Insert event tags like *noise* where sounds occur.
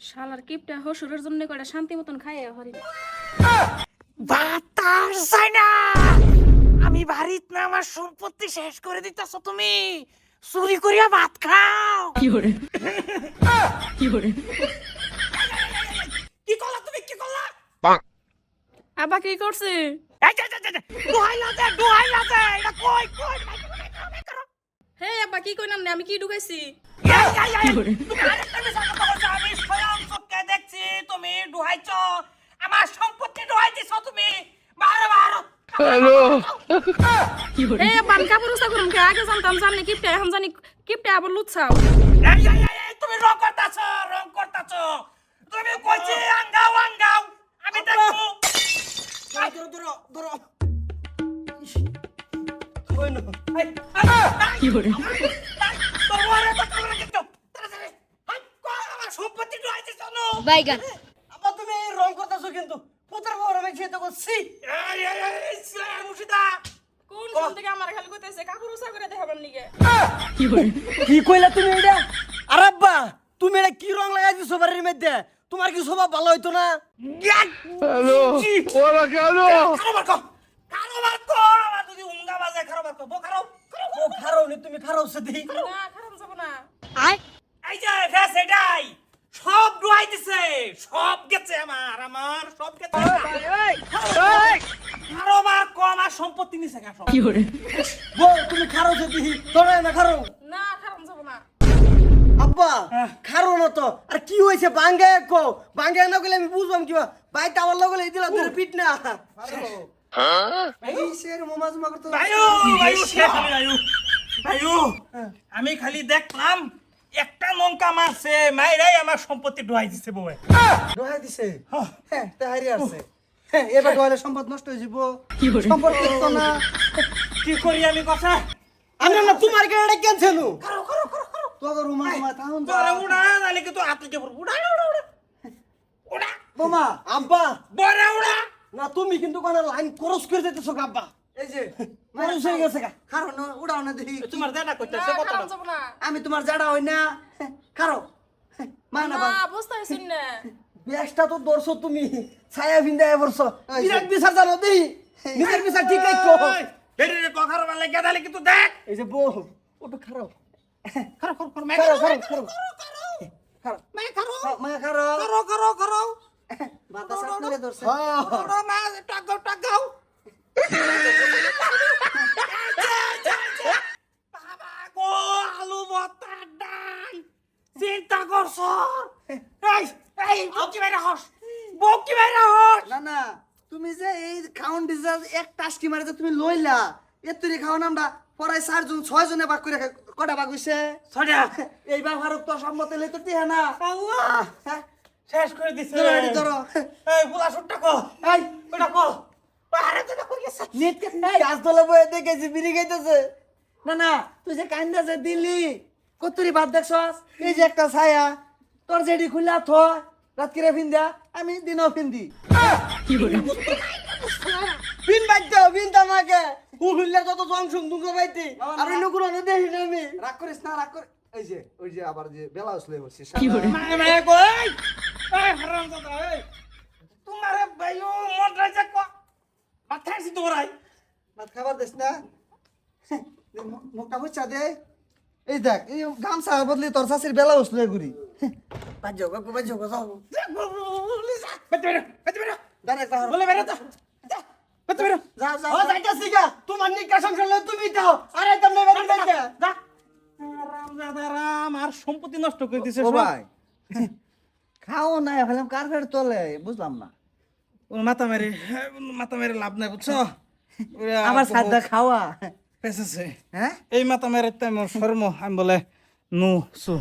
শালার কিপটা হসুরের জন্য করে শান্তি মতন খাইয়ে হরি বাতাস না। আমি বাড়িত না আমার সম্পত্তি শেষ করে দিতেছ তুমি। চুরি করিয়া ভাত খাও। কি করে *laughs* কি করে কি করলা তুমি কি করলা আবা কি করছে? এই যে, যে, যে, যে, দোহাই লাগে দোহাই লাগে এটা কই কই? মাইকে বলে, খাও, মাইকে করো। হে আব্বা কি কইলাম না আমি কি ঢুকাইছি? তুমি ডুহাইছ আমার সম্পত্তি ডুহাই দিছ তুমি। বারো বারো হে আব্বা আমি কাপড় উস্তা কে? আগে জানতাম জানি কিপটা? এখন জানি কিপটা আবার লুচ্ছাও তুমি রং করতাছ রং করতাছ তুমি কইছি আঙ্গাও আঙ্গাও। আমি দেখব ধরো ধরো ধরো কি করে? বাইগান। তুমি এই রং করতেছো কিন্তু। পুত্র বড় আমি খেতে করছি এই, এই, এই, এই, ছেলে, মুর্শিদা। কোন সময় থেকে আমার খালি কইতেছে কাপড় উস্তা করে দেখাবার নিগে কি কইলা তুমি এটা? আর আব্বা তুমি এটা কি রং লাগাই দিছো বাড়ির মধ্যে? তোমার কি স্বভাব ভালো হইতো না। জি। কারোবার কর, কারোবার কর, আমার যদি উঙ্গা বাজে, কারোবার কর, বউ খারাও, খারাও, ও খারাও নি তুমি খারাও সাথে না খারাপ যাব না। এই যে ফেস এটাই। সব ডুয়াই দিছে সব গেছে আমার আমার সব গেছে। কারোবার কম আর সম্পত্তি নিছে গা সব কি করে? বউ তুমি খারাও সাথে তোরা না খারাও না খারাপ যাব না। আব্বা খারো না তো। আর কি হয়েছে বাঙ্গে কো বাঙ্গে না গেলে আমি বুঝবাম কিবা। বাইটা আমার লগে এই দিলা তোর পিট না। ভাইও শেষ আমি খালি দেখলাম মারছে মাইরাই আমার সম্পত্তি ডুয়াই দিছে বউয়ে। দোহাই দিছে? হ্যাঁ তাহারি আছে। হ্যাঁ এবার সম্পদ নষ্ট হয়ে যাব কি সম্পদ তো না। কি করি আমি কথা? আমি না তোমার গাড়ি কেন ছিল করো করো করো করো। তো রুমা মা তাহন তোরা উড়া নালে কিন্তু আতকে পড়ব। উড়া উড়া উড়া উড়া। বোমা আব্বা। বড় উড়া। না তুমি কিন্তু কোন লাইন ক্রস করে দিতেছো আব্বা। এই যে *laughs* ক্রস হয়ে গেছে গা। কারণ উড়াও না দেখি। তোমার দাদা না কত খারাপ যাব না আমি তোমার জাড়া হই না। *laughs* খারো। *laughs* মা না বা বুঝতে পারছিস না। ব্যাসটা তো দর্শো তুমি। ছায়া ভিন্দা এবর্ষ বিরাট বিচার জানো দেই নিজের বিচার ঠিক নাই কো বেরে রে কথার গেদালে কিন্তু দেখ। এই যে বউ করো করো করো করো করো করো করো করো বাতাস আপনারে করো মে চিন্তা করছ? এই এই বকি বাইরে হস বকি বাইরে হস। না না তুমি যে এই খাউন ডিজার এক টাস্কি মারে তুমি লইলা। এতুরি খাওন আমরা পরাই চারজন ছয় জনে ভাগ করে কটা ভাগ হইছে? সরিয়া *laughs* এইবার ভারত তো সম্মত লইতে দিহে না। আল্লাহ। হ্যাঁ? শেষ করে দিছে। ধরো এটি ধরো। *laughs* এই বুলা সুটটা কো। এই। ওটা কো। আরে তো কই গেছে। নেট কে গাছ তলে বয়ে দেখেছি বিড়ি খাইতেছে। না না তুই যে কান্দা যে দিলি কতুরি ভাত দেখছস এই যে একটা ছায়া তোর যেটি খুলা থ রাত কিরে ফিন্দা আমি দিনও ফিন্দি কি করে পিন বাইতে পিন তামাকে উহুল্লা যত জংশন দুঙ্গ বাইতে। আর অন্য কোনো না আমি। রাগ করিস না রাগ করে এই যে ওই যে আবার যে বেলা আসলে বলছি কি করে মানে মানে কই? এই হারাম দাদা এই। তোমারে ভাইও মন রাজা কো মাথা আছে তোরাই। ভাত খাবার দিস না? দে, মুখটা বুঝছা দে। এই দেখ এই গামছা বদলি তোর শাশির বেলা আসলে ঘুরি আরে সম্পত্তি নষ্ট করে দিছে খাও না ফেলাম কার ফের তলে? বুঝলাম না। মাথা মেরে মাথা মেরে লাভ নাই বুঝছ? আমার সাথে খাওয়া। পেছেছে হ্যাঁ? এই মাথা মেরে তো আমার শর্ম আমি বলে নু সু